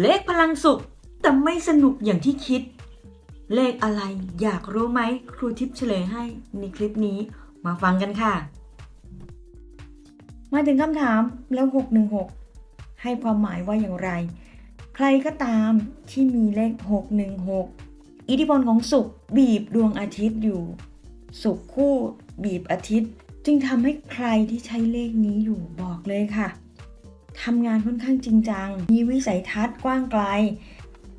เลขพลังสุข แต่ไม่สนุกอย่างที่คิด เลขอะไรอยากรู้ไหมครูทิพย์เฉลยให้ในคลิปนี้มาฟังกันค่ะ มาถึงคำถามแล้ว 616 ให้ความหมายว่าอย่างไร ใครก็ตามที่มีเลข 616 อิทธิพลของสุขบีบดวงอาทิตย์อยู่ สุขคู่บีบอาทิตย์ จึงทำให้ใครที่ใช้เลขนี้อยู่บอกเลยค่ะ ทำงานค่อนข้างจริงจัง มีวิสัยทัศน์กว้างไกล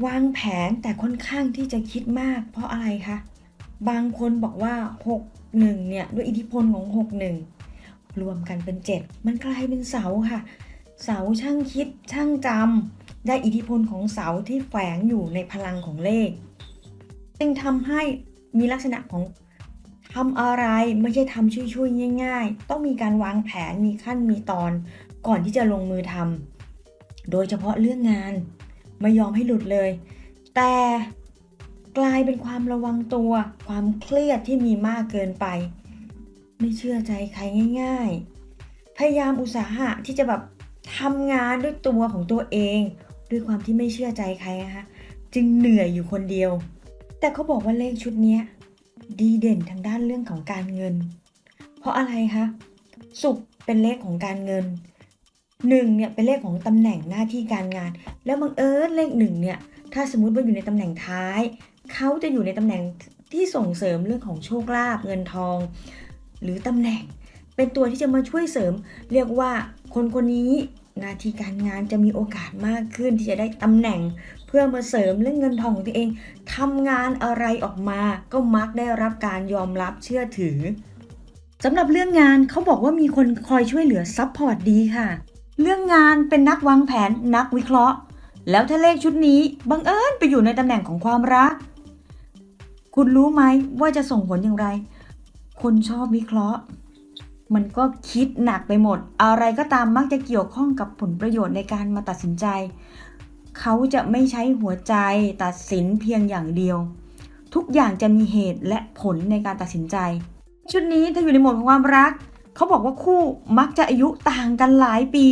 วางแผนแต่ค่อนข้างที่จะคิดมาก เพราะอะไรคะ บางคนบอกว่า 61 เนี่ย ด้วยอิทธิพลของ 61 รวมกันเป็น 7 มันกลายเป็นเสาค่ะ เสาช่างคิดช่างจำได้อิทธิพลของเสาที่แฝงอยู่ในพลังของเลข จึงทำให้มีลักษณะของทำอะไรไม่ใช่ทำช่วยๆง่าย ๆ ต้องมีการวางแผนมีขั้นมีตอน ก่อนที่จะลงมือทำโดยเฉพาะเรื่องงานไม่ยอมให้หลุดเลย แต่กลายเป็นความระวังตัว ความเครียดที่มีมากเกินไป ไม่เชื่อใจใครง่าย ๆ พยายามอุตสาหะที่จะแบบทำงานด้วยตัวของตัวเอง ด้วยความที่ไม่เชื่อใจใครนะคะจึงเหนื่อยอยู่คนเดียว แต่เขาบอกว่าเลขชุดนี้ดีเด่นทางด้านเรื่องของการเงิน เพราะอะไรคะสุขเป็นเลขของการเงิน หนึ่งเนี่ยเป็นเลขของตำแหน่งหน้าที่การงาน แล้วบังเอิญเลขหนึ่งเนี่ยถ้าสมมติว่าอยู่ในตำแหน่งท้าย เขาจะอยู่ในตำแหน่งที่ส่งเสริมเรื่องของโชคลาภเงินทอง หรือตำแหน่ง เป็นตัวที่จะมาช่วยเสริม เรียกว่าคนคนนี้หน้าที่การงานจะมีโอกาสมากขึ้นที่จะได้ตำแหน่ง เพื่อมาเสริมเรื่องเงินทองของตัวเองทำงานอะไรออกมาก็มักได้รับการยอมรับเชื่อถือสำหรับเรื่องงานเขาบอกว่ามีคนคอยช่วยเหลือซัพพอร์ตดีค่ะ เรื่องงานเป็นนักวางแผนนักวิเคราะห์ แล้วถ้าเลขชุดนี้บังเอิญไปอยู่ในตำแหน่งของความรัก คุณรู้ไหมว่าจะส่งผลอย่างไร คนชอบวิเคราะห์ มันก็คิดหนักไปหมด อะไรก็ตามมักจะเกี่ยวข้องกับผลประโยชน์ในการมาตัดสินใจ เขาจะไม่ใช้หัวใจตัดสินเพียงอย่างเดียว ทุกอย่างจะมีเหตุและผลในการตัดสินใจ ชุดนี้ถ้าอยู่ในโหมดของความรัก เขาบอกว่าคู่มักจะอายุต่างกันหลายปี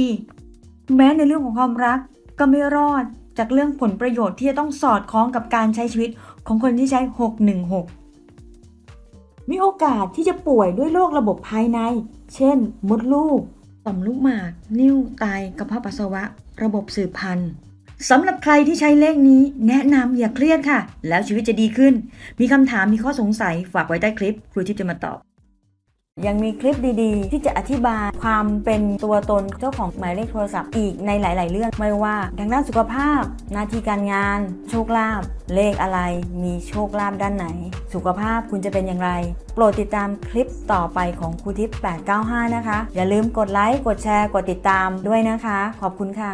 แม้ในเรื่องของความรักก็ไม่รอดจากเรื่องผลประโยชน์ที่จะต้องสอดคล้องกับการใช้ชีวิตของคนที่ใช้ 616 มีโอกาสที่จะป่วยด้วยโรคระบบภายใน เช่น มดลูก ต่อมลูกหมาก นิ่วไตกระเพาะปัสสาวะ ระบบสืบพันธุ์สำหรับใครที่ใช้เลขนี้แนะนำอย่าเครียดค่ะ แล้วชีวิตจะดีขึ้น มีคำถามมีข้อสงสัยฝากไว้ใต้คลิป ครูทิพย์จะมาตอบ ยังมีคลิปดีๆ ที่จะอธิบายความเป็นตัวตนเจ้าของหมายเลขโทรศัพท์อีกในหลาย ๆ เรื่อง ไม่ว่าทางด้านสุขภาพ หน้าที่การงาน โชคลาภเลขอะไร มีโชคลาภด้านไหน สุขภาพคุณจะเป็นอย่างไร โปรดติดตามคลิปต่อไปของครูทิพย์895 นะคะ อย่าลืมกดไลค์กดแชร์กดติดตามด้วยนะคะ ขอบคุณค่ะ